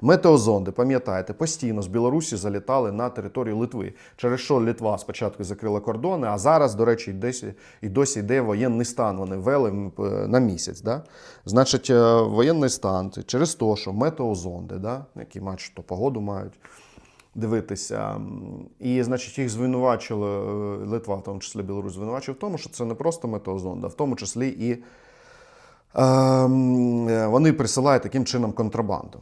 Метеозонди, пам'ятаєте, постійно з Білорусі залітали на територію Литви, через що Литва спочатку закрила кордони, а зараз, до речі, і досі, і досі йде воєнний стан. Вони ввели на місяць. Да? Значить, е, воєнний стан через те, що метеозонди, да? які мають то погоду мають дивитися. І, значить, їх звинувачили е, Литва, в тому числі Білорусь, звинувачив в тому, що це не просто метеозонда, в тому числі і ем, е, вони присилають таким чином контрабанду.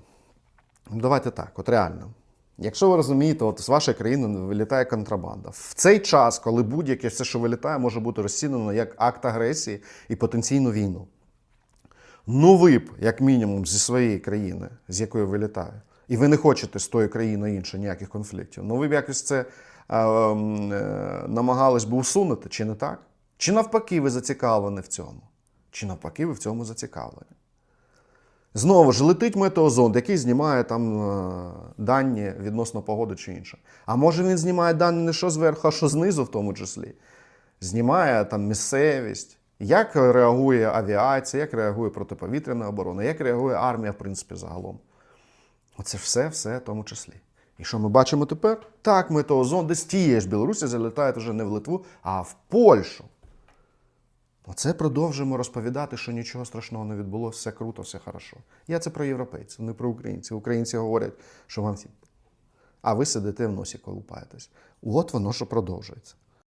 Ну, Давайте так, от реально. Якщо ви розумієте, от з вашої країни вилітає контрабанда. В цей час, коли будь-яке все, що вилітає, може бути розцінено як акт агресії і потенційну війну. Ну ви б, як мінімум, зі своєї країни, з якої вилітає, і ви не хочете з тої країни іншої ніяких конфліктів, ну ви б якось це е, е, намагались би усунути, чи не так? Чи навпаки ви зацікавлені в цьому? Чи навпаки ви в цьому зацікавлені? Знову ж летить метеозонд, який знімає там е, дані відносно погоди чи інше. А може він знімає дані не що зверху, а що знизу, в тому числі. Знімає там місцевість, як реагує авіація, як реагує протиповітряна оборона, як реагує армія, в принципі, загалом. Оце все, все в тому числі. І що ми бачимо тепер? Так, метеозонди з тієї ж Білорусі залітають вже не в Литву, а в Польщу. Оце продовжуємо розповідати, що нічого страшного не відбулося, все круто, все хорошо. Я це про європейців, не про українців. Українці говорять, що вам всі. А ви сидите в носі колупаєтесь. От воно що продовжується.